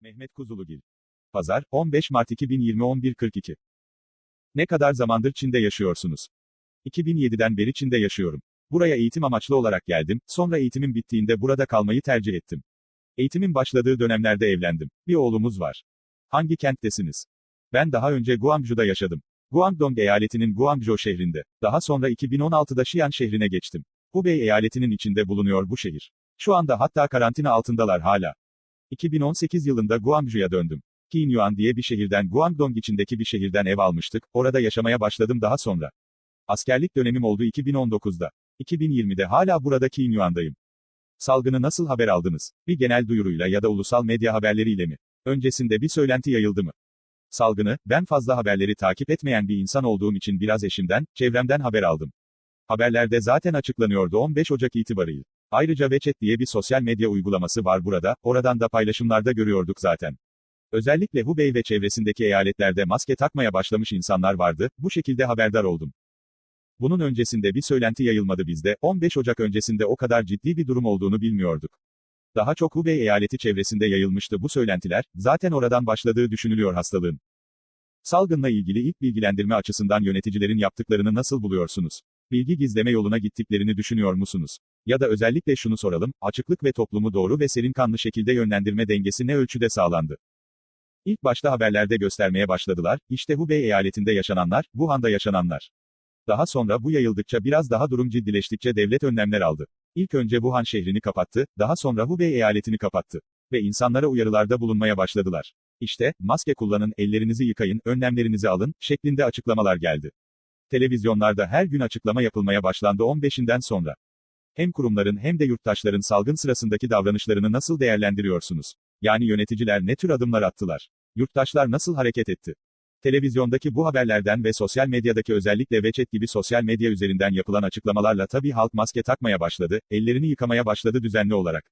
Mehmet Kuzulugil. Pazar, 15 Mart 2020 11.42. Ne kadar zamandır Çin'de yaşıyorsunuz? 2007'den beri Çin'de yaşıyorum. Buraya eğitim amaçlı olarak geldim, sonra eğitimim bittiğinde burada kalmayı tercih ettim. Eğitimin başladığı dönemlerde evlendim. Bir oğlumuz var. Hangi kenttesiniz? Ben daha önce Guangzhou'da yaşadım. Guangdong eyaletinin Guangzhou şehrinde. Daha sonra 2016'da Xi'an şehrine geçtim. Hubei eyaletinin içinde bulunuyor bu şehir. Şu anda hatta karantina altındalar hala. 2018 yılında Guangzhou'ya döndüm. Qinyuan diye bir şehirden Guangdong içindeki bir şehirden ev almıştık, orada yaşamaya başladım daha sonra. Askerlik dönemim oldu 2019'da. 2020'de hala burada Qinyuan'dayım. Salgını nasıl haber aldınız? Bir genel duyuruyla ya da ulusal medya haberleriyle mi? Öncesinde bir söylenti yayıldı mı? Salgını, ben fazla haberleri takip etmeyen bir insan olduğum için biraz eşimden, çevremden haber aldım. Haberlerde zaten açıklanıyordu 15 Ocak itibarıyla. Ayrıca WeChat diye bir sosyal medya uygulaması var burada, oradan da paylaşımlarda görüyorduk zaten. Özellikle Hubei ve çevresindeki eyaletlerde maske takmaya başlamış insanlar vardı, bu şekilde haberdar oldum. Bunun öncesinde bir söylenti yayılmadı bizde, 15 Ocak öncesinde o kadar ciddi bir durum olduğunu bilmiyorduk. Daha çok Hubei eyaleti çevresinde yayılmıştı bu söylentiler, zaten oradan başladığı düşünülüyor hastalığın. Salgınla ilgili ilk bilgilendirme açısından yöneticilerin yaptıklarını nasıl buluyorsunuz? Bilgi gizleme yoluna gittiklerini düşünüyor musunuz? Ya da özellikle şunu soralım, açıklık ve toplumu doğru ve serin kanlı şekilde yönlendirme dengesi ne ölçüde sağlandı? İlk başta haberlerde göstermeye başladılar, işte Hubei eyaletinde yaşananlar, Wuhan'da yaşananlar. Daha sonra bu yayıldıkça biraz daha durum ciddileştikçe devlet önlemler aldı. İlk önce Wuhan şehrini kapattı, daha sonra Hubei eyaletini kapattı. Ve insanlara uyarılarda bulunmaya başladılar. İşte, maske kullanın, ellerinizi yıkayın, önlemlerinizi alın, şeklinde açıklamalar geldi. Televizyonlarda her gün açıklama yapılmaya başlandı 15'inden sonra. Hem kurumların hem de yurttaşların salgın sırasındaki davranışlarını nasıl değerlendiriyorsunuz? Yani yöneticiler ne tür adımlar attılar? Yurttaşlar nasıl hareket etti? Televizyondaki bu haberlerden ve sosyal medyadaki özellikle WeChat gibi sosyal medya üzerinden yapılan açıklamalarla tabii halk maske takmaya başladı, ellerini yıkamaya başladı düzenli olarak.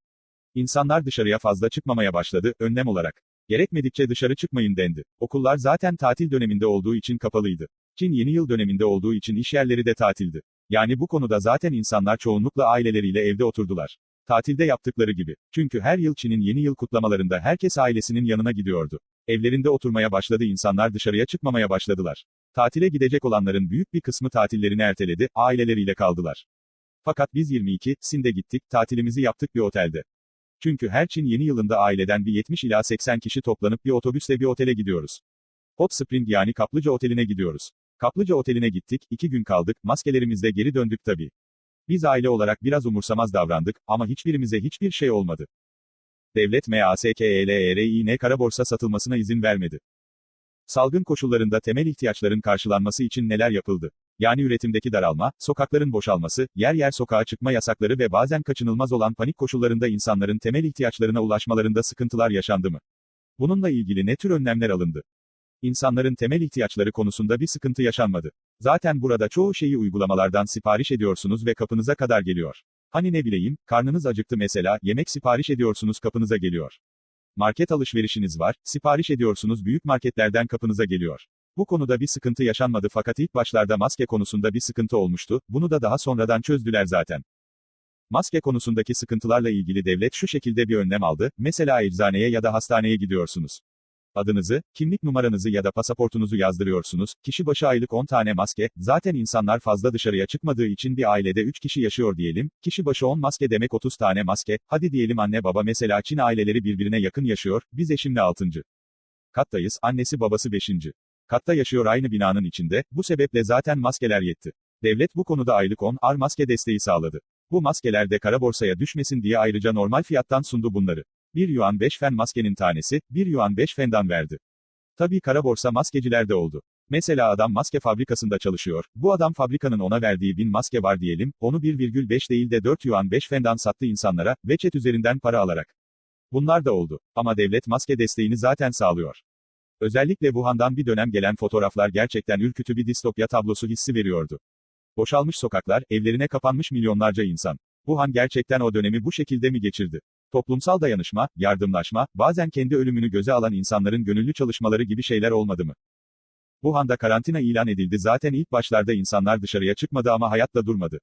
İnsanlar dışarıya fazla çıkmamaya başladı, önlem olarak. Gerekmedikçe dışarı çıkmayın dendi. Okullar zaten tatil döneminde olduğu için kapalıydı. Çin yeni yıl döneminde olduğu için iş yerleri de tatildi. Yani bu konuda zaten insanlar çoğunlukla aileleriyle evde oturdular. Tatilde yaptıkları gibi. Çünkü her yıl Çin'in yeni yıl kutlamalarında herkes ailesinin yanına gidiyordu. Evlerinde oturmaya başladı insanlar dışarıya çıkmamaya başladılar. Tatile gidecek olanların büyük bir kısmı tatillerini erteledi, aileleriyle kaldılar. Fakat biz 22, Sinde gittik, tatilimizi yaptık bir otelde. Çünkü her Çin yeni yılında aileden bir 70 ila 80 kişi toplanıp bir otobüsle bir otele gidiyoruz. Hot Spring yani Kaplıca Oteli'ne gidiyoruz. Kaplıca Oteli'ne gittik, iki gün kaldık, maskelerimizle geri döndük tabii. Biz aile olarak biraz umursamaz davrandık, ama hiçbirimize hiçbir şey olmadı. Devlet MASKELERİN kara borsa satılmasına izin vermedi. Salgın koşullarında temel ihtiyaçların karşılanması için neler yapıldı? Yani üretimdeki daralma, sokakların boşalması, yer yer sokağa çıkma yasakları ve bazen kaçınılmaz olan panik koşullarında insanların temel ihtiyaçlarına ulaşmalarında sıkıntılar yaşandı mı? Bununla ilgili ne tür önlemler alındı? İnsanların temel ihtiyaçları konusunda bir sıkıntı yaşanmadı. Zaten burada çoğu şeyi uygulamalardan sipariş ediyorsunuz ve kapınıza kadar geliyor. Hani ne bileyim, karnınız acıktı mesela, yemek sipariş ediyorsunuz kapınıza geliyor. Market alışverişiniz var, sipariş ediyorsunuz büyük marketlerden kapınıza geliyor. Bu konuda bir sıkıntı yaşanmadı fakat ilk başlarda maske konusunda bir sıkıntı olmuştu, bunu da daha sonradan çözdüler zaten. Maske konusundaki sıkıntılarla ilgili devlet şu şekilde bir önlem aldı, mesela eczaneye ya da hastaneye gidiyorsunuz. Adınızı, kimlik numaranızı ya da pasaportunuzu yazdırıyorsunuz, kişi başı aylık 10 tane maske, zaten insanlar fazla dışarıya çıkmadığı için bir ailede 3 kişi yaşıyor diyelim, kişi başı 10 maske demek 30 tane maske, hadi diyelim anne baba mesela Çin aileleri birbirine yakın yaşıyor, biz eşimle 6. Kattayız, annesi babası 5. Katta yaşıyor aynı binanın içinde, bu sebeple zaten maskeler yetti. Devlet bu konuda aylık 10 ar maske desteği sağladı. Bu maskeler de kara borsaya düşmesin diye ayrıca normal fiyattan sundu bunları. 1 yuan 5 fen maskenin tanesi, 1 yuan 5 fendan verdi. Tabii kara borsa maskeciler de oldu. Mesela adam maske fabrikasında çalışıyor, bu adam fabrikanın ona verdiği 1000 maske var diyelim, onu 1,5 değil de 4 yuan 5 fendan sattı insanlara, ve üzerinden para alarak. Bunlar da oldu. Ama devlet maske desteğini zaten sağlıyor. Özellikle Wuhan'dan bir dönem gelen fotoğraflar gerçekten ürkütü bir distopya tablosu hissi veriyordu. Boşalmış sokaklar, evlerine kapanmış milyonlarca insan. Wuhan gerçekten o dönemi bu şekilde mi geçirdi? Toplumsal dayanışma, yardımlaşma, bazen kendi ölümünü göze alan insanların gönüllü çalışmaları gibi şeyler olmadı mı? Wuhan'da karantina ilan edildi zaten ilk başlarda insanlar dışarıya çıkmadı ama hayat da durmadı.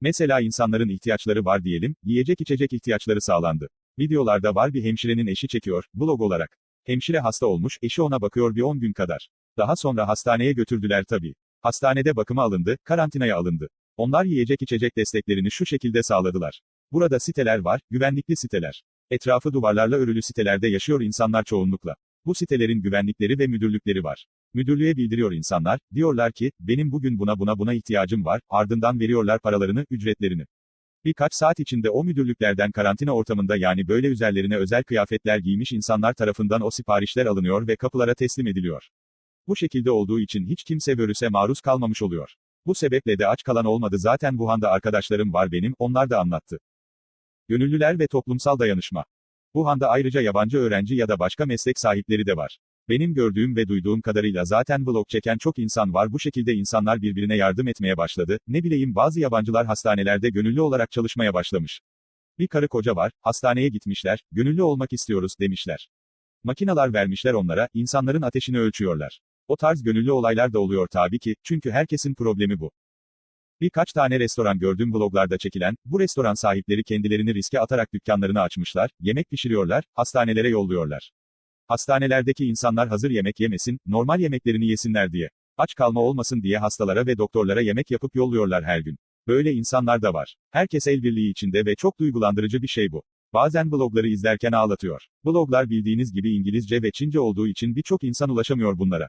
Mesela insanların ihtiyaçları var diyelim, yiyecek içecek ihtiyaçları sağlandı. Videolarda var bir hemşirenin eşi çekiyor, blog olarak. Hemşire hasta olmuş, eşi ona bakıyor bir 10 gün kadar. Daha sonra hastaneye götürdüler tabii. Hastanede bakıma alındı, karantinaya alındı. Onlar yiyecek içecek desteklerini şu şekilde sağladılar. Burada siteler var, güvenlikli siteler. Etrafı duvarlarla örülü sitelerde yaşıyor insanlar çoğunlukla. Bu sitelerin güvenlikleri ve müdürlükleri var. Müdürlüğe bildiriyor insanlar, diyorlar ki, benim bugün buna buna buna ihtiyacım var, ardından veriyorlar paralarını, ücretlerini. Birkaç saat içinde o müdürlüklerden karantina ortamında yani böyle üzerlerine özel kıyafetler giymiş insanlar tarafından o siparişler alınıyor ve kapılara teslim ediliyor. Bu şekilde olduğu için hiç kimse virüse maruz kalmamış oluyor. Bu sebeple de aç kalan olmadı zaten Wuhan'da arkadaşlarım var benim, onlar da anlattı. Gönüllüler ve toplumsal dayanışma. Wuhan'da ayrıca yabancı öğrenci ya da başka meslek sahipleri de var. Benim gördüğüm ve duyduğum kadarıyla zaten vlog çeken çok insan var bu şekilde insanlar birbirine yardım etmeye başladı, ne bileyim bazı yabancılar hastanelerde gönüllü olarak çalışmaya başlamış. Bir karı koca var, hastaneye gitmişler, gönüllü olmak istiyoruz demişler. Makinalar vermişler onlara, insanların ateşini ölçüyorlar. O tarz gönüllü olaylar da oluyor tabii ki, çünkü herkesin problemi bu. Birkaç tane restoran gördüm vloglarda çekilen, bu restoran sahipleri kendilerini riske atarak dükkanlarını açmışlar, yemek pişiriyorlar, hastanelere yolluyorlar. Hastanelerdeki insanlar hazır yemek yemesin, normal yemeklerini yesinler diye. Aç kalma olmasın diye hastalara ve doktorlara yemek yapıp yolluyorlar her gün. Böyle insanlar da var. Herkes el birliği içinde ve çok duygulandırıcı bir şey bu. Bazen blogları izlerken ağlatıyor. Bloglar bildiğiniz gibi İngilizce ve Çince olduğu için birçok insan ulaşamıyor bunlara.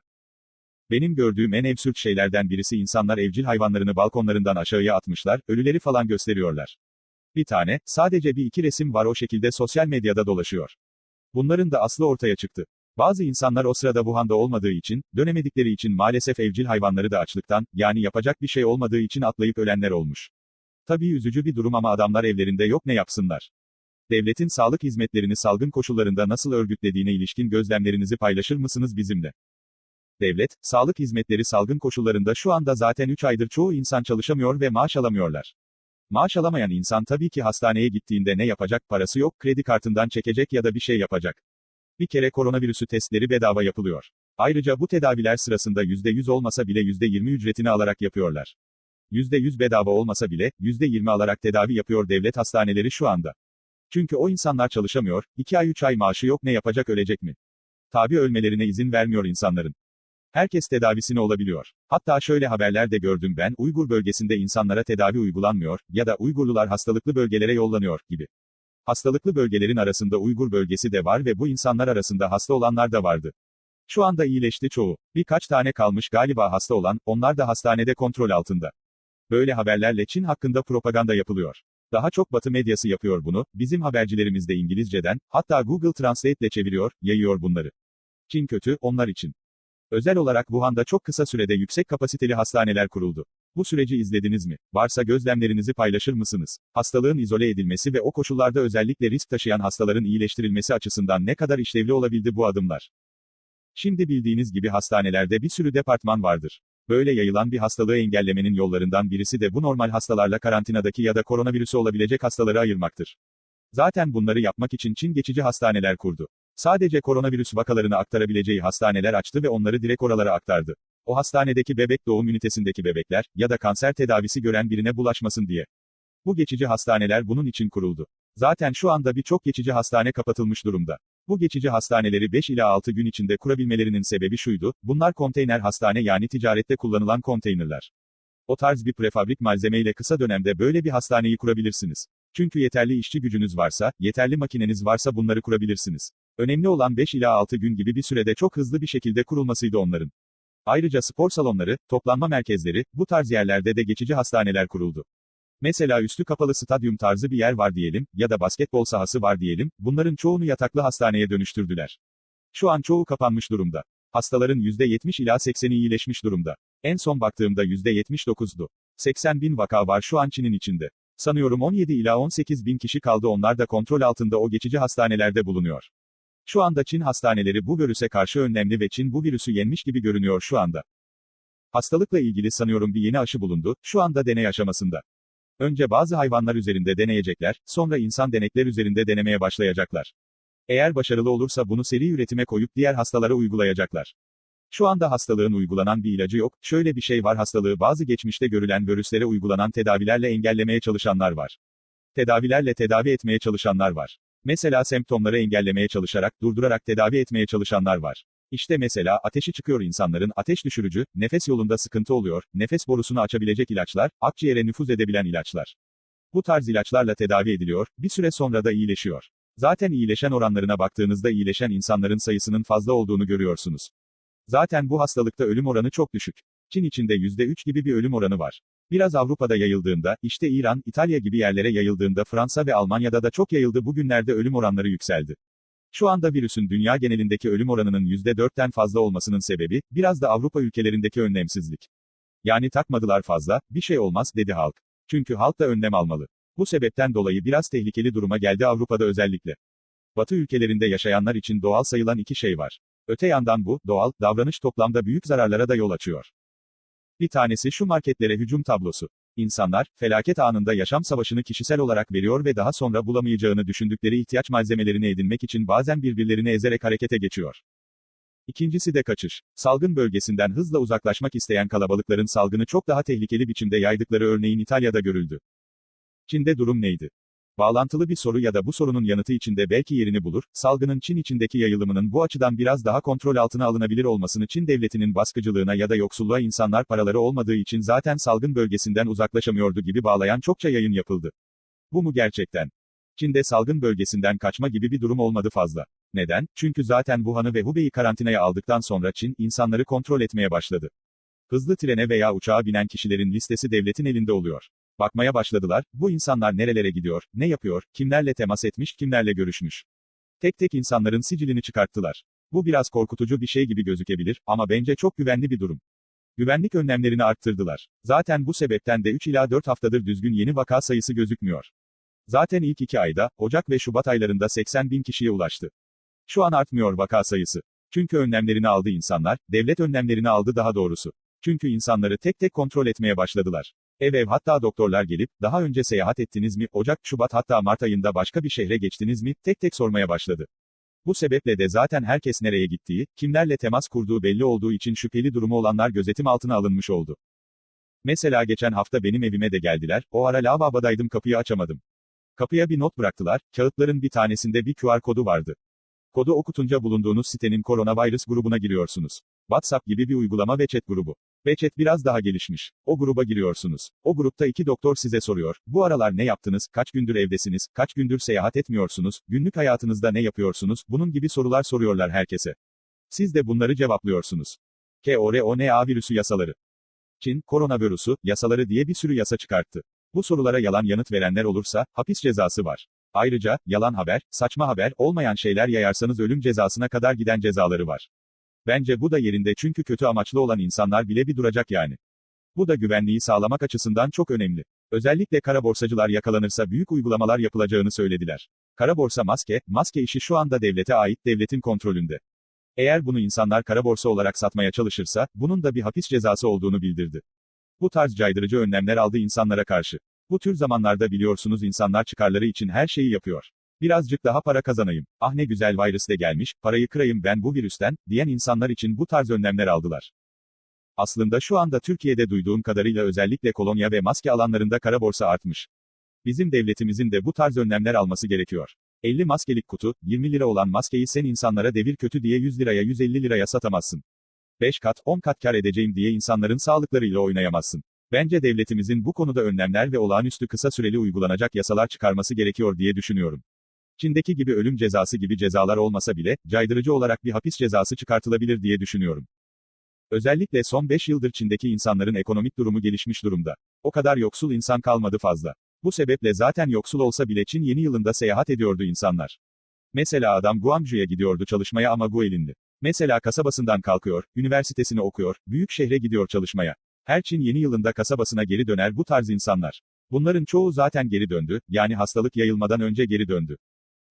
Benim gördüğüm en absürt şeylerden birisi insanlar evcil hayvanlarını balkonlarından aşağıya atmışlar, ölüleri falan gösteriyorlar. Bir tane, sadece bir iki resim var o şekilde sosyal medyada dolaşıyor. Bunların da aslı ortaya çıktı. Bazı insanlar o sırada Wuhan'da olmadığı için, dönemedikleri için maalesef evcil hayvanları da açlıktan, yani yapacak bir şey olmadığı için atlayıp ölenler olmuş. Tabii üzücü bir durum ama adamlar evlerinde yok ne yapsınlar. Devletin sağlık hizmetlerini salgın koşullarında nasıl örgütlediğine ilişkin gözlemlerinizi paylaşır mısınız bizimle? Devlet, sağlık hizmetleri salgın koşullarında şu anda zaten 3 aydır çoğu insan çalışamıyor ve maaş alamıyorlar. Maaş alamayan insan tabii ki hastaneye gittiğinde ne yapacak, parası yok, kredi kartından çekecek ya da bir şey yapacak. Bir kere koronavirüsü testleri bedava yapılıyor. Ayrıca bu tedaviler sırasında %100 olmasa bile %20 ücretini alarak yapıyorlar. %100 bedava olmasa bile, %20 alarak tedavi yapıyor devlet hastaneleri şu anda. Çünkü o insanlar çalışamıyor, 2 ay 3 ay maaşı yok ne yapacak ölecek mi? Tabi ölmelerine izin vermiyor insanların. Herkes tedavisine olabiliyor. Hatta şöyle haberler de gördüm ben, Uygur bölgesinde insanlara tedavi uygulanmıyor, ya da Uygurlular hastalıklı bölgelere yollanıyor, gibi. Hastalıklı bölgelerin arasında Uygur bölgesi de var ve bu insanlar arasında hasta olanlar da vardı. Şu anda iyileşti çoğu. Birkaç tane kalmış galiba hasta olan, onlar da hastanede kontrol altında. Böyle haberlerle Çin hakkında propaganda yapılıyor. Daha çok Batı medyası yapıyor bunu, bizim habercilerimiz de İngilizceden, hatta Google Translate ile çeviriyor, yayıyor bunları. Çin kötü, onlar için. Özel olarak Wuhan'da çok kısa sürede yüksek kapasiteli hastaneler kuruldu. Bu süreci izlediniz mi? Varsa gözlemlerinizi paylaşır mısınız? Hastalığın izole edilmesi ve o koşullarda özellikle risk taşıyan hastaların iyileştirilmesi açısından ne kadar işlevli olabildi bu adımlar? Şimdi bildiğiniz gibi hastanelerde bir sürü departman vardır. Böyle yayılan bir hastalığı engellemenin yollarından birisi de bu normal hastalarla karantinadaki ya da koronavirüsü olabilecek hastaları ayırmaktır. Zaten bunları yapmak için Çin geçici hastaneler kurdu. Sadece koronavirüs vakalarını aktarabileceği hastaneler açtı ve onları direkt oralara aktardı. O hastanedeki bebek doğum ünitesindeki bebekler ya da kanser tedavisi gören birine bulaşmasın diye. Bu geçici hastaneler bunun için kuruldu. Zaten şu anda birçok geçici hastane kapatılmış durumda. Bu geçici hastaneleri 5 ila 6 gün içinde kurabilmelerinin sebebi şuydu, bunlar konteyner hastane yani ticarette kullanılan konteynerler. O tarz bir prefabrik malzemeyle kısa dönemde böyle bir hastaneyi kurabilirsiniz. Çünkü yeterli işçi gücünüz varsa, yeterli makineniz varsa bunları kurabilirsiniz. Önemli olan 5 ila 6 gün gibi bir sürede çok hızlı bir şekilde kurulmasıydı onların. Ayrıca spor salonları, toplanma merkezleri, bu tarz yerlerde de geçici hastaneler kuruldu. Mesela üstü kapalı stadyum tarzı bir yer var diyelim, ya da basketbol sahası var diyelim, bunların çoğunu yataklı hastaneye dönüştürdüler. Şu an çoğu kapanmış durumda. Hastaların %70 ila 80'i iyileşmiş durumda. En son baktığımda %79'du. 80 bin vaka var şu an Çin'in içinde. Sanıyorum 17 ila 18 bin kişi kaldı onlar da kontrol altında o geçici hastanelerde bulunuyor. Şu anda Çin hastaneleri bu virüse karşı önlemli ve Çin bu virüsü yenmiş gibi görünüyor şu anda. Hastalıkla ilgili sanıyorum bir yeni aşı bulundu, şu anda deney aşamasında. Önce bazı hayvanlar üzerinde deneyecekler, sonra insan denekler üzerinde denemeye başlayacaklar. Eğer başarılı olursa bunu seri üretime koyup diğer hastalara uygulayacaklar. Şu anda hastalığın uygulanan bir ilacı yok, şöyle bir şey var hastalığı bazı geçmişte görülen virüslere uygulanan tedavilerle engellemeye çalışanlar var. Tedavilerle tedavi etmeye çalışanlar var. Mesela semptomları engellemeye çalışarak, durdurarak tedavi etmeye çalışanlar var. İşte mesela ateşi çıkıyor insanların ateş düşürücü, nefes yolunda sıkıntı oluyor, nefes borusunu açabilecek ilaçlar, akciğere nüfuz edebilen ilaçlar. Bu tarz ilaçlarla tedavi ediliyor, bir süre sonra da iyileşiyor. Zaten iyileşen oranlarına baktığınızda iyileşen insanların sayısının fazla olduğunu görüyorsunuz. Zaten bu hastalıkta ölüm oranı çok düşük. Çin içinde %3 gibi bir ölüm oranı var. Biraz Avrupa'da yayıldığında, işte İran, İtalya gibi yerlere yayıldığında Fransa ve Almanya'da da çok yayıldı bugünlerde ölüm oranları yükseldi. Şu anda virüsün dünya genelindeki ölüm oranının %4'ten fazla olmasının sebebi, biraz da Avrupa ülkelerindeki önlemsizlik. Yani takmadılar fazla, bir şey olmaz, dedi halk. Çünkü halk da önlem almalı. Bu sebepten dolayı biraz tehlikeli duruma geldi Avrupa'da özellikle. Batı ülkelerinde yaşayanlar için doğal sayılan iki şey var. Öte yandan bu, doğal, davranış toplamda büyük zararlara da yol açıyor. Bir tanesi şu marketlere hücum tablosu. İnsanlar, felaket anında yaşam savaşını kişisel olarak veriyor ve daha sonra bulamayacağını düşündükleri ihtiyaç malzemelerini edinmek için bazen birbirlerini ezerek harekete geçiyor. İkincisi de kaçış. Salgın bölgesinden hızla uzaklaşmak isteyen kalabalıkların salgını çok daha tehlikeli biçimde yaydıkları örneğin İtalya'da görüldü. Çin'de durum neydi? Bağlantılı bir soru ya da bu sorunun yanıtı içinde belki yerini bulur, salgının Çin içindeki yayılımının bu açıdan biraz daha kontrol altına alınabilir olmasını Çin devletinin baskıcılığına ya da yoksulluğa insanlar paraları olmadığı için zaten salgın bölgesinden uzaklaşamıyordu gibi bağlayan çokça yayın yapıldı. Bu mu gerçekten? Çin'de salgın bölgesinden kaçma gibi bir durum olmadı fazla. Neden? Çünkü zaten Wuhan'ı ve Hubei'yi karantinaya aldıktan sonra Çin, insanları kontrol etmeye başladı. Hızlı trene veya uçağa binen kişilerin listesi devletin elinde oluyor. Bakmaya başladılar, bu insanlar nerelere gidiyor, ne yapıyor, kimlerle temas etmiş, kimlerle görüşmüş. Tek tek insanların sicilini çıkarttılar. Bu biraz korkutucu bir şey gibi gözükebilir, ama bence çok güvenli bir durum. Güvenlik önlemlerini arttırdılar. Zaten bu sebepten de 3 ila 4 haftadır düzgün yeni vaka sayısı gözükmüyor. Zaten ilk 2 ayda, Ocak ve Şubat aylarında 80 bin kişiye ulaştı. Şu an artmıyor vaka sayısı. Çünkü önlemlerini aldı insanlar, devlet önlemlerini aldı daha doğrusu. Çünkü insanları tek tek kontrol etmeye başladılar. Ev ev hatta doktorlar gelip, daha önce seyahat ettiniz mi, Ocak, Şubat hatta Mart ayında başka bir şehre geçtiniz mi, tek tek sormaya başladı. Bu sebeple de zaten herkes nereye gittiği, kimlerle temas kurduğu belli olduğu için şüpheli durumu olanlar gözetim altına alınmış oldu. Mesela geçen hafta benim evime de geldiler, o ara lavabodaydım kapıyı açamadım. Kapıya bir not bıraktılar, kağıtların bir tanesinde bir QR kodu vardı. Kodu okutunca bulunduğunuz sitenin koronavirüs grubuna giriyorsunuz. WhatsApp gibi bir uygulama ve chat grubu. Chat biraz daha gelişmiş. O gruba giriyorsunuz. O grupta iki doktor size soruyor. Bu aralar ne yaptınız? Kaç gündür evdesiniz? Kaç gündür seyahat etmiyorsunuz? Günlük hayatınızda ne yapıyorsunuz? Bunun gibi sorular soruyorlar herkese. Siz de bunları cevaplıyorsunuz. KORONA virüsü yasaları. Çin, koronavirüsü, yasaları diye bir sürü yasa çıkarttı. Bu sorulara yalan yanıt verenler olursa, hapis cezası var. Ayrıca, yalan haber, saçma haber, olmayan şeyler yayarsanız ölüm cezasına kadar giden cezaları var. Bence bu da yerinde çünkü kötü amaçlı olan insanlar bile bir duracak yani. Bu da güvenliği sağlamak açısından çok önemli. Özellikle kara borsacılar yakalanırsa büyük uygulamalar yapılacağını söylediler. Kara borsa maske, maske işi şu anda devlete ait devletin kontrolünde. Eğer bunu insanlar kara borsa olarak satmaya çalışırsa, bunun da bir hapis cezası olduğunu bildirdi. Bu tarz caydırıcı önlemler aldı insanlara karşı. Bu tür zamanlarda biliyorsunuz insanlar çıkarları için her şeyi yapıyor. Birazcık daha para kazanayım. Ah ne güzel virüs de gelmiş, parayı kırayım ben bu virüsten, diyen insanlar için bu tarz önlemler aldılar. Aslında şu anda Türkiye'de duyduğum kadarıyla özellikle kolonya ve maske alanlarında kara borsa artmış. Bizim devletimizin de bu tarz önlemler alması gerekiyor. 50 maskelik kutu, 20 lira olan maskeyi sen insanlara devir kötü diye 100 liraya 150 liraya satamazsın. 5 kat, 10 kat kar edeceğim diye insanların sağlıklarıyla oynayamazsın. Bence devletimizin bu konuda önlemler ve olağanüstü kısa süreli uygulanacak yasalar çıkarması gerekiyor diye düşünüyorum. Çin'deki gibi ölüm cezası gibi cezalar olmasa bile, caydırıcı olarak bir hapis cezası çıkartılabilir diye düşünüyorum. Özellikle son 5 yıldır Çin'deki insanların ekonomik durumu gelişmiş durumda. O kadar yoksul insan kalmadı fazla. Bu sebeple zaten yoksul olsa bile Çin yeni yılında seyahat ediyordu insanlar. Mesela adam Guangzhou'ya gidiyordu çalışmaya ama Guilindi. Mesela kasabasından kalkıyor, üniversitesini okuyor, büyük şehre gidiyor çalışmaya. Her Çin yeni yılında kasabasına geri döner bu tarz insanlar. Bunların çoğu zaten geri döndü, yani hastalık yayılmadan önce geri döndü.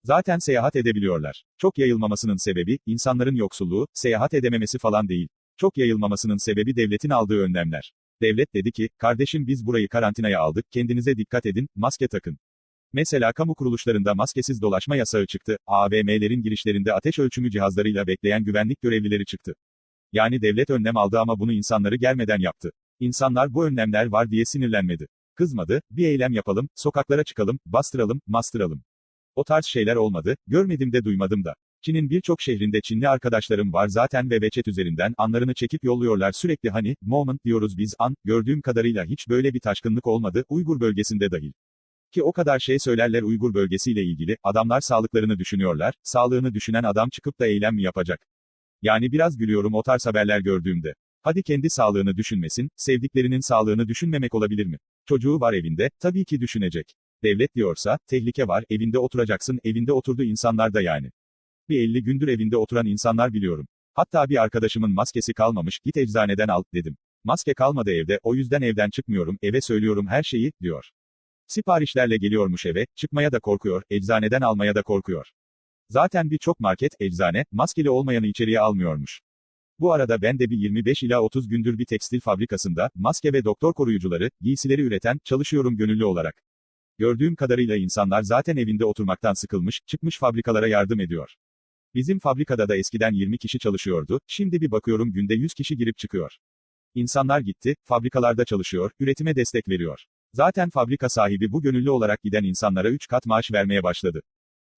Zaten seyahat edebiliyorlar. Çok yayılmamasının sebebi, insanların yoksulluğu, seyahat edememesi falan değil. Çok yayılmamasının sebebi devletin aldığı önlemler. Devlet dedi ki, kardeşim biz burayı karantinaya aldık, kendinize dikkat edin, maske takın. Mesela kamu kuruluşlarında maskesiz dolaşma yasağı çıktı, AVM'lerin girişlerinde ateş ölçümü cihazlarıyla bekleyen güvenlik görevlileri çıktı. Yani devlet önlem aldı ama bunu insanları gelmeden yaptı. İnsanlar bu önlemler var diye sinirlenmedi. Kızmadı, bir eylem yapalım, sokaklara çıkalım, bastıralım, mastıralım. O tarz şeyler olmadı, görmedim de duymadım da. Çin'in birçok şehrinde Çinli arkadaşlarım var zaten ve WeChat üzerinden anlarını çekip yolluyorlar sürekli hani, moment diyoruz biz an, gördüğüm kadarıyla hiç böyle bir taşkınlık olmadı, Uygur bölgesinde dahil. Ki o kadar şey söylerler Uygur bölgesiyle ilgili, adamlar sağlıklarını düşünüyorlar, sağlığını düşünen adam çıkıp da eylem mi yapacak? Yani biraz gülüyorum o tarz haberler gördüğümde. Hadi kendi sağlığını düşünmesin, sevdiklerinin sağlığını düşünmemek olabilir mi? Çocuğu var evinde, tabii ki düşünecek. Devlet diyorsa, tehlike var, evinde oturacaksın, evinde oturdu insanlar da yani. Bir 50 gündür evinde oturan insanlar biliyorum. Hatta bir arkadaşımın maskesi kalmamış, git eczaneden al, dedim. Maske kalmadı evde, o yüzden evden çıkmıyorum, eve söylüyorum her şeyi, diyor. Siparişlerle geliyormuş eve, çıkmaya da korkuyor, eczaneden almaya da korkuyor. Zaten birçok market, eczane, maskeli olmayanı içeriye almıyormuş. Bu arada ben de bir 25 ila 30 gündür bir tekstil fabrikasında, maske ve doktor koruyucuları, giysileri üreten, çalışıyorum gönüllü olarak. Gördüğüm kadarıyla insanlar zaten evinde oturmaktan sıkılmış, çıkmış fabrikalara yardım ediyor. Bizim fabrikada da eskiden 20 kişi çalışıyordu, şimdi bir bakıyorum günde 100 kişi girip çıkıyor. İnsanlar gitti, fabrikalarda çalışıyor, üretime destek veriyor. Zaten fabrika sahibi bu gönüllü olarak giden insanlara 3 kat maaş vermeye başladı.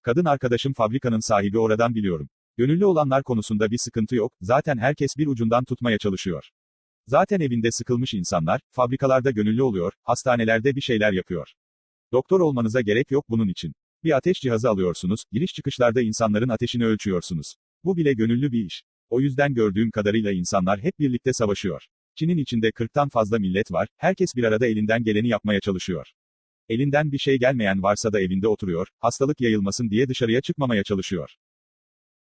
Kadın arkadaşım fabrikanın sahibi oradan biliyorum. Gönüllü olanlar konusunda bir sıkıntı yok, zaten herkes bir ucundan tutmaya çalışıyor. Zaten evinde sıkılmış insanlar, fabrikalarda gönüllü oluyor, hastanelerde bir şeyler yapıyor. Doktor olmanıza gerek yok bunun için. Bir ateş cihazı alıyorsunuz, giriş çıkışlarda insanların ateşini ölçüyorsunuz. Bu bile gönüllü bir iş. O yüzden gördüğüm kadarıyla insanlar hep birlikte savaşıyor. Çin'in içinde 40'tan fazla millet var, herkes bir arada elinden geleni yapmaya çalışıyor. Elinden bir şey gelmeyen varsa da evinde oturuyor, hastalık yayılmasın diye dışarıya çıkmamaya çalışıyor.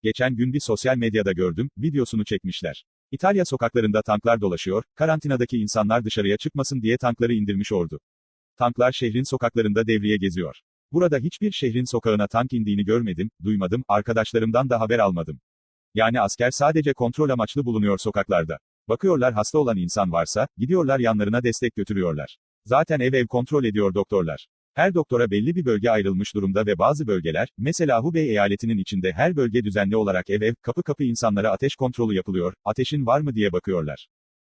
Geçen gün bir sosyal medyada gördüm, videosunu çekmişler. İtalya sokaklarında tanklar dolaşıyor, karantinadaki insanlar dışarıya çıkmasın diye tankları indirmiş ordu. Tanklar şehrin sokaklarında devriye geziyor. Burada hiçbir şehrin sokağına tank indiğini görmedim, duymadım, arkadaşlarımdan da haber almadım. Yani asker sadece kontrol amaçlı bulunuyor sokaklarda. Bakıyorlar hasta olan insan varsa, gidiyorlar yanlarına destek götürüyorlar. Zaten ev ev kontrol ediyor doktorlar. Her doktora belli bir bölge ayrılmış durumda ve bazı bölgeler, mesela Hubei eyaletinin içinde her bölge düzenli olarak ev ev, kapı kapı insanlara ateş kontrolü yapılıyor, ateşin var mı diye bakıyorlar.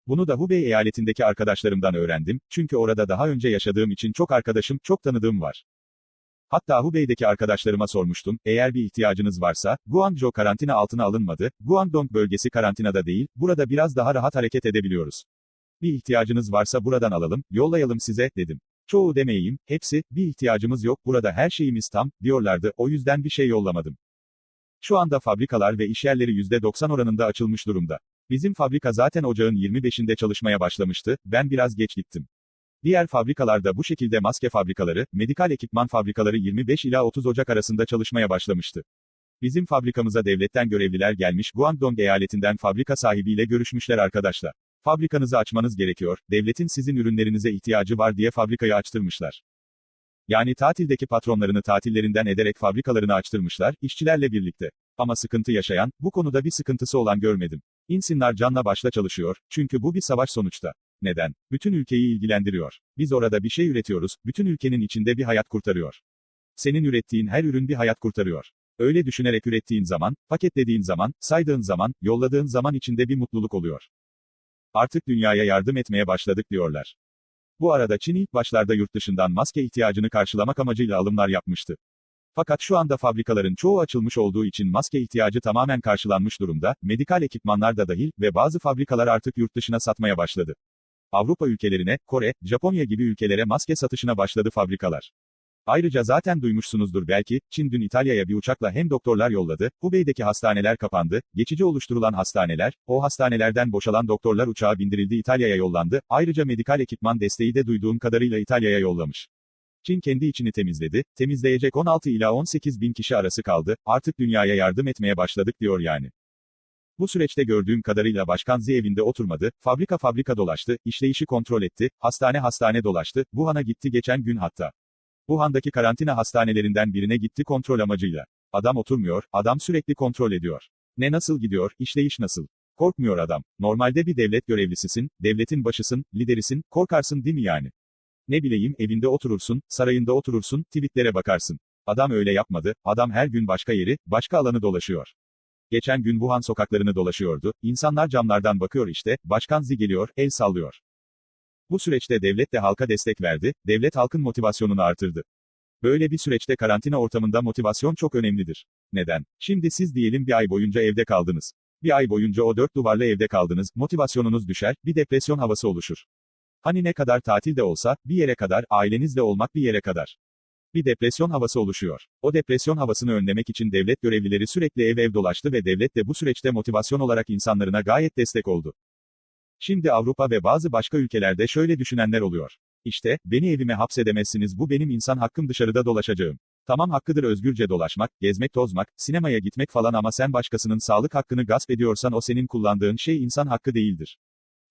Bunu da Hubei eyaletindeki arkadaşlarımdan öğrendim, çünkü orada daha önce yaşadığım için çok arkadaşım, çok tanıdığım var. Hatta Hubei'deki arkadaşlarıma sormuştum, eğer bir ihtiyacınız varsa, Guangzhou karantina altına alınmadı, Guangdong bölgesi karantinada değil, burada biraz daha rahat hareket edebiliyoruz. Bir ihtiyacınız varsa buradan alalım, yollayalım size, dedim. Çoğu demeyeyim, hepsi, bir ihtiyacımız yok, burada her şeyimiz tam, diyorlardı, o yüzden bir şey yollamadım. Şu anda fabrikalar ve işyerleri %90 oranında açılmış durumda. Bizim fabrika zaten ocağın 25'inde çalışmaya başlamıştı, ben biraz geç gittim. Diğer fabrikalarda bu şekilde maske fabrikaları, medikal ekipman fabrikaları 25 ila 30 Ocak arasında çalışmaya başlamıştı. Bizim fabrikamıza devletten görevliler gelmiş Guangdong eyaletinden fabrika sahibiyle görüşmüşler arkadaşlar. Fabrikanızı açmanız gerekiyor, devletin sizin ürünlerinize ihtiyacı var diye fabrikayı açtırmışlar. Yani tatildeki patronlarını tatillerinden ederek fabrikalarını açtırmışlar, işçilerle birlikte. Ama sıkıntı yaşayan, bu konuda bir sıkıntısı olan görmedim. İnsinler canla başla çalışıyor, çünkü bu bir savaş sonuçta. Neden? Bütün ülkeyi ilgilendiriyor. Biz orada bir şey üretiyoruz, bütün ülkenin içinde bir hayat kurtarıyor. Senin ürettiğin her ürün bir hayat kurtarıyor. Öyle düşünerek ürettiğin zaman, paketlediğin zaman, saydığın zaman, yolladığın zaman içinde bir mutluluk oluyor. Artık dünyaya yardım etmeye başladık diyorlar. Bu arada Çin ilk başlarda yurt dışından maske ihtiyacını karşılamak amacıyla alımlar yapmıştı. Fakat şu anda fabrikaların çoğu açılmış olduğu için maske ihtiyacı tamamen karşılanmış durumda, medikal ekipmanlar da dahil ve bazı fabrikalar artık yurt dışına satmaya başladı. Avrupa ülkelerine, Kore, Japonya gibi ülkelere maske satışına başladı fabrikalar. Ayrıca zaten duymuşsunuzdur belki, Çin dün İtalya'ya bir uçakla hem doktorlar yolladı, Hubei'deki hastaneler kapandı, geçici oluşturulan hastaneler, o hastanelerden boşalan doktorlar uçağa bindirildi İtalya'ya yollandı, ayrıca medikal ekipman desteği de duyduğum kadarıyla İtalya'ya yollamış. Çin kendi içini temizledi, temizleyecek 16 ila 18 bin kişi arası kaldı, artık dünyaya yardım etmeye başladık diyor yani. Bu süreçte gördüğüm kadarıyla Başkan Z evinde oturmadı, fabrika fabrika dolaştı, işleyişi kontrol etti, hastane hastane dolaştı, Wuhan'a gitti geçen gün hatta. Wuhan'daki karantina hastanelerinden birine gitti kontrol amacıyla. Adam oturmuyor, adam sürekli kontrol ediyor. Ne nasıl gidiyor, işleyiş nasıl? Korkmuyor adam. Normalde bir devlet görevlisisin, devletin başısın, liderisin, korkarsın değil mi yani? Ne bileyim, evinde oturursun, sarayında oturursun, tweetlere bakarsın. Adam öyle yapmadı, adam her gün başka yeri, başka alanı dolaşıyor. Geçen gün Wuhan sokaklarını dolaşıyordu, insanlar camlardan bakıyor işte, Başkan Zi geliyor, el sallıyor. Bu süreçte devlet de halka destek verdi, devlet halkın motivasyonunu artırdı. Böyle bir süreçte karantina ortamında motivasyon çok önemlidir. Neden? Şimdi siz diyelim bir ay boyunca evde kaldınız. Bir ay boyunca o dört duvarlı evde kaldınız, motivasyonunuz düşer, bir depresyon havası oluşur. Hani ne kadar tatil de olsa, bir yere kadar, ailenizle olmak bir yere kadar. Bir depresyon havası oluşuyor. O depresyon havasını önlemek için devlet görevlileri sürekli ev ev dolaştı ve devlet de bu süreçte motivasyon olarak insanlarına gayet destek oldu. Şimdi Avrupa ve bazı başka ülkelerde şöyle düşünenler oluyor. İşte, beni evime hapsedemezsiniz bu benim insan hakkım dışarıda dolaşacağım. Tamam hakkıdır özgürce dolaşmak, gezmek tozmak, sinemaya gitmek falan ama sen başkasının sağlık hakkını gasp ediyorsan o senin kullandığın şey insan hakkı değildir.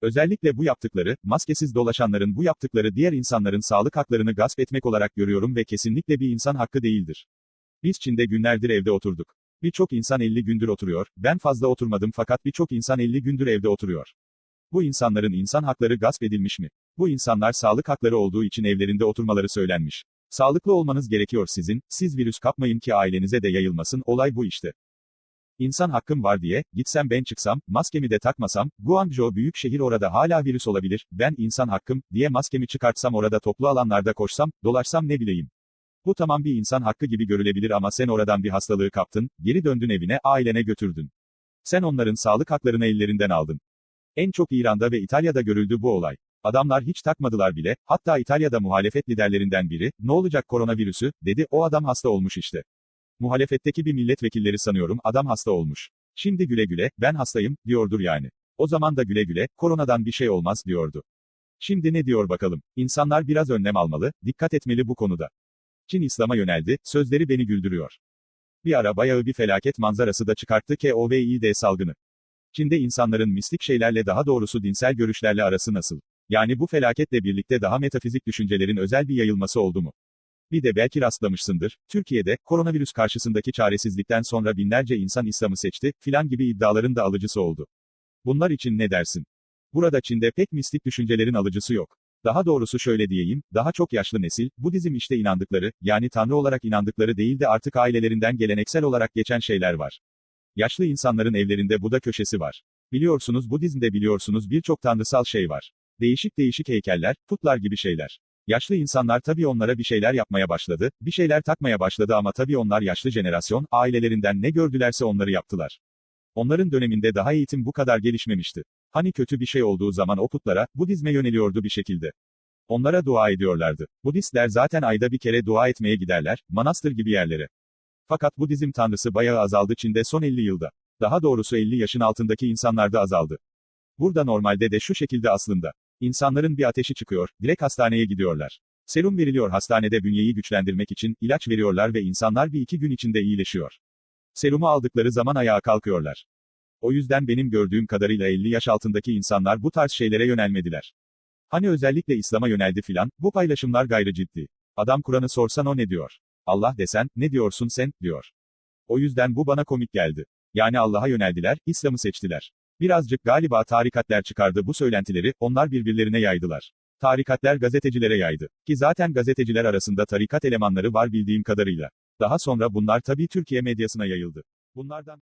Özellikle bu yaptıkları, maskesiz dolaşanların bu yaptıkları diğer insanların sağlık haklarını gasp etmek olarak görüyorum ve kesinlikle bir insan hakkı değildir. Biz Çin'de günlerdir evde oturduk. Birçok insan 50 gündür oturuyor, ben fazla oturmadım fakat birçok insan 50 gündür evde oturuyor. Bu insanların insan hakları gasp edilmiş mi? Bu insanlar sağlık hakları olduğu için evlerinde oturmaları söylenmiş. Sağlıklı olmanız gerekiyor sizin, siz virüs kapmayın ki ailenize de yayılmasın, olay bu işte. İnsan hakkım var diye, gitsem ben çıksam, maskemi de takmasam, Guangzhou büyük şehir orada hala virüs olabilir, ben insan hakkım, diye maskemi çıkartsam orada toplu alanlarda koşsam, dolaşsam ne bileyim. Bu tamam bir insan hakkı gibi görülebilir ama sen oradan bir hastalığı kaptın, geri döndün evine, ailene götürdün. Sen onların sağlık haklarını ellerinden aldın. En çok İran'da ve İtalya'da görüldü bu olay. Adamlar hiç takmadılar bile, hatta İtalya'da muhalefet liderlerinden biri, ne olacak koronavirüsü, dedi, o adam hasta olmuş işte. Muhalefetteki bir milletvekilleri sanıyorum, adam hasta olmuş. Şimdi güle güle, ben hastayım, diyordur yani. O zaman da güle güle, koronadan bir şey olmaz, diyordu. Şimdi ne diyor bakalım? İnsanlar biraz önlem almalı, dikkat etmeli bu konuda. Çin İslam'a yöneldi, sözleri beni güldürüyor. Bir ara bayağı bir felaket manzarası da çıkarttı COVID salgını. Çin'de insanların mistik şeylerle daha doğrusu dinsel görüşlerle arası nasıl? Yani bu felaketle birlikte daha metafizik düşüncelerin özel bir yayılması oldu mu? Bir de belki rastlamışsındır, Türkiye'de, koronavirüs karşısındaki çaresizlikten sonra binlerce insan İslam'ı seçti, filan gibi iddiaların da alıcısı oldu. Bunlar için ne dersin? Burada Çin'de pek mistik düşüncelerin alıcısı yok. Daha doğrusu şöyle diyeyim, daha çok yaşlı nesil, Budizm işte inandıkları, yani Tanrı olarak inandıkları değil de artık ailelerinden geleneksel olarak geçen şeyler var. Yaşlı insanların evlerinde Buda köşesi var. Biliyorsunuz Budizm'de biliyorsunuz birçok tanrısal şey var. Değişik değişik heykeller, putlar gibi şeyler. Yaşlı insanlar tabii onlara bir şeyler yapmaya başladı, bir şeyler takmaya başladı ama tabii onlar yaşlı jenerasyon, ailelerinden ne gördülerse onları yaptılar. Onların döneminde daha eğitim bu kadar gelişmemişti. Hani kötü bir şey olduğu zaman o putlara, Budizme yöneliyordu bir şekilde. Onlara dua ediyorlardı. Budistler zaten ayda bir kere dua etmeye giderler, manastır gibi yerlere. Fakat Budizm tanrısı bayağı azaldı Çin'de son 50 yılda. Daha doğrusu 50 yaşın altındaki insanlarda azaldı. Burada normalde de şu şekilde aslında. İnsanların bir ateşi çıkıyor, direkt hastaneye gidiyorlar. Serum veriliyor hastanede bünyeyi güçlendirmek için, ilaç veriyorlar ve insanlar bir iki gün içinde iyileşiyor. Serumu aldıkları zaman ayağa kalkıyorlar. O yüzden benim gördüğüm kadarıyla 50 yaş altındaki insanlar bu tarz şeylere yönelmediler. Hani özellikle İslam'a yöneldi filan, bu paylaşımlar gayrı ciddi. Adam Kur'an'ı sorsan o ne diyor? Allah desen, ne diyorsun sen, diyor. O yüzden bu bana komik geldi. Yani Allah'a yöneldiler, İslam'ı seçtiler. Birazcık galiba tarikatler çıkardı bu söylentileri, onlar birbirlerine yaydılar. Tarikatler gazetecilere yaydı. Ki zaten gazeteciler arasında tarikat elemanları var bildiğim kadarıyla. Daha sonra bunlar tabii Türkiye medyasına yayıldı. Bunlardan